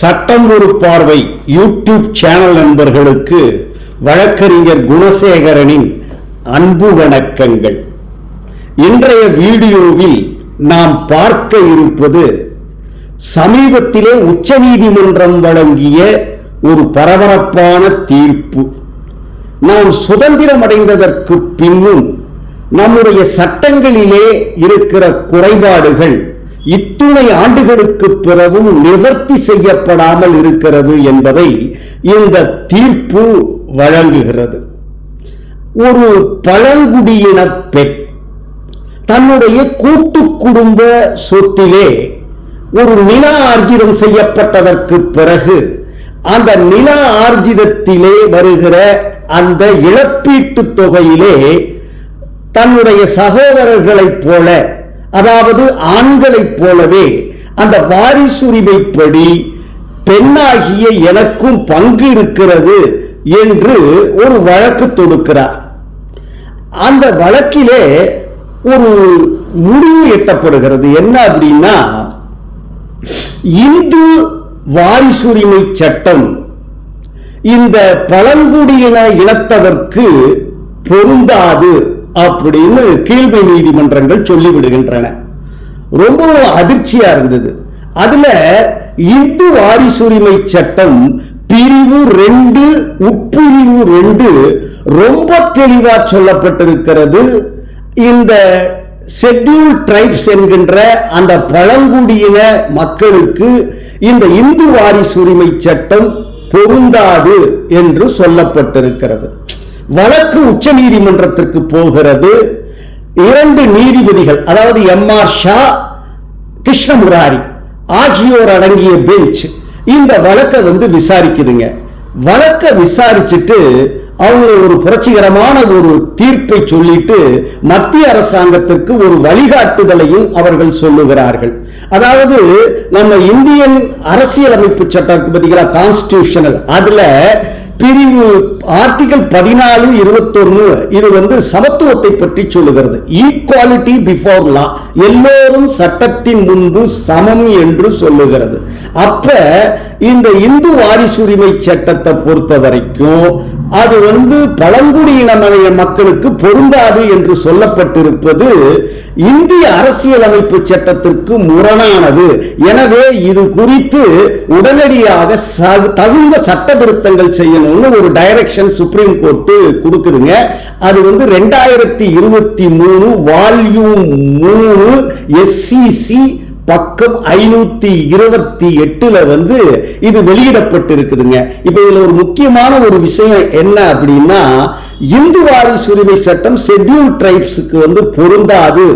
சட்டம் ஒரு பார்வை. யூடியூப் சேனல் நண்பர்களுக்கு வழக்கறிஞர் குணசேகரனின் அன்பு வணக்கங்கள். இன்றைய வீடியோவில் நாம் பார்க்க இருப்பது சமீபத்திலே உச்சநீதிமன்றம் வழங்கிய ஒரு பரபரப்பான தீர்ப்பு. நாம் சுதந்திரம் அடைந்ததற்கு பின்னும் நம்முடைய சட்டங்களிலே இருக்கிற குறைபாடுகள் இத்துணை ஆண்டுகளுக்கு பிறகும் நிவர்த்தி செய்யப்படாமல் இருக்கிறது என்பதை இந்த தீர்ப்பு வழங்குகிறது. ஒரு பழங்குடியின பெண் தன்னுடைய கூட்டு குடும்ப சொத்திலே ஒரு நில ஆர்ஜிதம் செய்யப்பட்டதற்கு பிறகு அந்த நில ஆர்ஜிதத்திலே வருகிற அந்த இழப்பீட்டு தொகையிலே தன்னுடைய சகோதரர்களைப் போல அதாவது ஆண்களைப் போலவே அந்த வாரிசுரிமைப்படி பெண்ணாகிய எனக்கும் பங்கு இருக்கிறது என்று ஒரு வழக்கு தொடுக்கிறார். அந்த வழக்கிலே ஒரு முடிவு எட்டப்படுகிறது. என்ன அப்படின்னா இந்து வாரிசுரிமை சட்டம் இந்த பழங்குடியின இனத்தவர்க்கு பொருந்தாது. அப்படின்னு கீழ்மை நீதிமன்றங்கள் சொல்லிவிடுகின்றன. ரொம்ப அதிர்ச்சியா இருந்தது. அதுல இந்து வாரிசுரிமை சட்டம் பிரிவு ரெண்டு உட்பிரிவு ரெண்டு ரொம்ப தெளிவா சொல்லப்பட்டிருக்கிறது. இந்த ஷெட்யூல் ட்ரைப்ஸ் என்கின்ற அந்த பழங்குடியின மக்களுக்கு இந்த இந்து வாரிசுரிமை சட்டம் பொருந்தாது என்று சொல்லப்பட்டிருக்கிறது. வழக்கு உச்ச நீதிமன்றத்திற்கு போகிறது இரண்டு நீதிபதிகள் அதாவது எம் ஆர் ஷா கிருஷ்ணமுராரி ஆகியோர் அடங்கிய பெஞ்ச். இந்த வழக்கை வந்து விசாரிக்குதுங்க. வழக்கை விசாரிச்சுட்டு அவங்க ஒரு புரட்சிகரமான ஒரு தீர்ப்பை சொல்லிட்டு மத்திய அரசாங்கத்திற்கு ஒரு வழிகாட்டுதலையும் அவர்கள் சொல்லுகிறார்கள். அதாவது நம்ம இந்தியன் அரசியலமைப்பு சட்டம் பார்த்தீங்களா கான்ஸ்டியூஷனல் அதுல பிரிவு ஆர்டிகல் பதினாலு இருபத்தொன்னு இது வந்து சமத்துவத்தை பற்றி சொல்லுகிறது. ஈக்குவாலிட்டி பிஃபோர் லா எல்லோரும் சட்டத்தின் முன்பு சமம் என்று சொல்லுகிறது. அப்ப இந்த இந்து வாரிசுரிமை சட்டத்தை பொறுத்த வரைக்கும் அது வந்து பழங்குடியினமனைய மக்களுக்கு பொருந்தாது என்று சொல்லப்பட்டிருப்பது இந்திய அரசியலமைப்பு சட்டத்திற்கு முரணானது. எனவே இது குறித்து உடனடியாக தகுந்த சட்ட திருத்தங்கள் செய்யணும்னு ஒரு டைரக்ஷன் சுப்ரீம் கோர்ட்டு கொடுக்குதுங்க. அது வந்து ரெண்டாயிரத்தி இருபத்தி மூணு வால்யூம் மூணு எஸ்சிசி பக்கம் ஐநூத்தி இருபத்தி எட்டுல வந்து இது வெளியிடப்பட்டிருக்குதுங்க. இப்ப இதுல ஒரு முக்கியமான ஒரு விஷயம் என்ன அப்படின்னா இந்து வாரிசுரிமை சட்டம் ஷெட்யூல் ட்ரைப்ஸுக்கு வந்து பொருந்தாது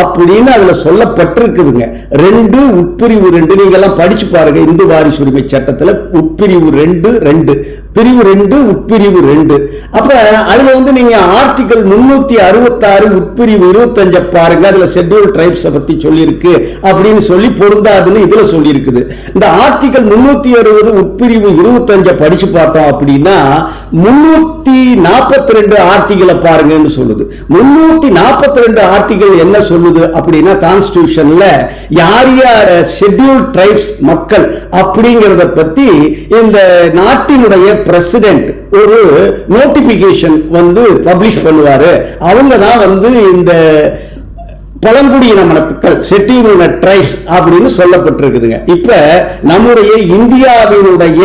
அப்படின்னு அதுல சொல்லப்பட்டிருக்குதுங்க. ரெண்டு உட்பிரிவு ரெண்டு. நீங்க எல்லாம் படிச்சு பாருங்க இந்து வாரிசுரிமை சட்டத்துல உட்பிரிவு ரெண்டு ரெண்டு. பிரிவு ரெண்டு உட்பிரிவு ரெண்டு. அப்ப அதுல வந்து நீங்க ஆர்டிகல் முன்னூத்தி அறுபத்தி ஆறு உட்பிரிவு இருபத்தஞ்ச பாருங்க. அதுல ஷெட்யூல் ட்ரைப்ஸை பத்தி சொல்லியிருக்கு அப்படின்னு சொல்லி பொருந்தாதுன்னு இதுல சொல்லி இருக்குது இந்த ஆர்டிகல் முன்னூத்தி அறுபது உட்பிரிவு இருபத்தஞ்ச படிச்சு பார்த்தோம் அப்படின்னா முன்னூத்தி நாற்பத்தி ரெண்டு ஆர்டிகளை பாருங்கன்னு சொல்லுது. முன்னூத்தி நாற்பத்தி ரெண்டு ஆர்டிகள் என்ன சொல்லுது அப்படின்னா கான்ஸ்டியூஷன்ல யார் யார் ஷெட்யூல் ட்ரைப்ஸ் மக்கள் அப்படிங்கிறத பத்தி இந்த நாட்டினுடைய பிரசிடென்ட் ஒரு நோட்டிபிகேஷன் வந்து பப்ளிஷ் பண்ணுவாரு. அவங்க தான் வந்து இந்த பழங்குடியின மனத்துக்கள் செட்டியூரின ட்ரைப்ஸ் அப்படின்னு சொல்லப்பட்டிருக்குதுங்க. இப்ப நம்முடைய இந்தியாவினுடைய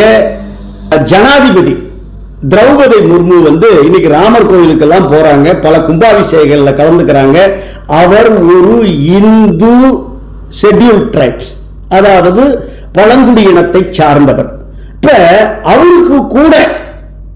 ஜனாதிபதி திரௌபதி முர்மு வந்து இன்னைக்கு ராமர் கோயிலுக்கெல்லாம் போறாங்க. பல கும்பாபிஷேகங்கள்ல கலந்துக்கிறாங்க. அவர் ஒரு இந்து ஷெட்யூல் ட்ரைப்ஸ் அதாவது பழங்குடியினத்தை சார்ந்தவர். இப்ப அவருக்கு கூட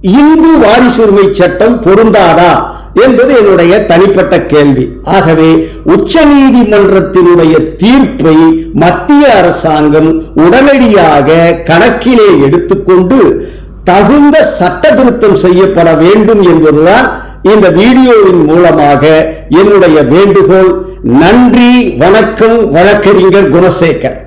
இந்து வாரிசுரிமை சட்டம் பொருந்தாதா? என்பது என்னுடைய தனிப்பட்ட கேள்வி. ஆகவே உச்ச நீதிமன்றத்தினுடைய தீர்ப்பை மத்திய அரசாங்கம் உடனடியாக கணக்கிலே எடுத்துக்கொண்டு தகுந்த சட்ட திருத்தம் செய்யப்பட வேண்டும் என்பதுதான் இந்த வீடியோவின் மூலமாக என்னுடைய வேண்டுகோள். நன்றி வணக்கம் வழக்கறிஞர் குணசேகர்.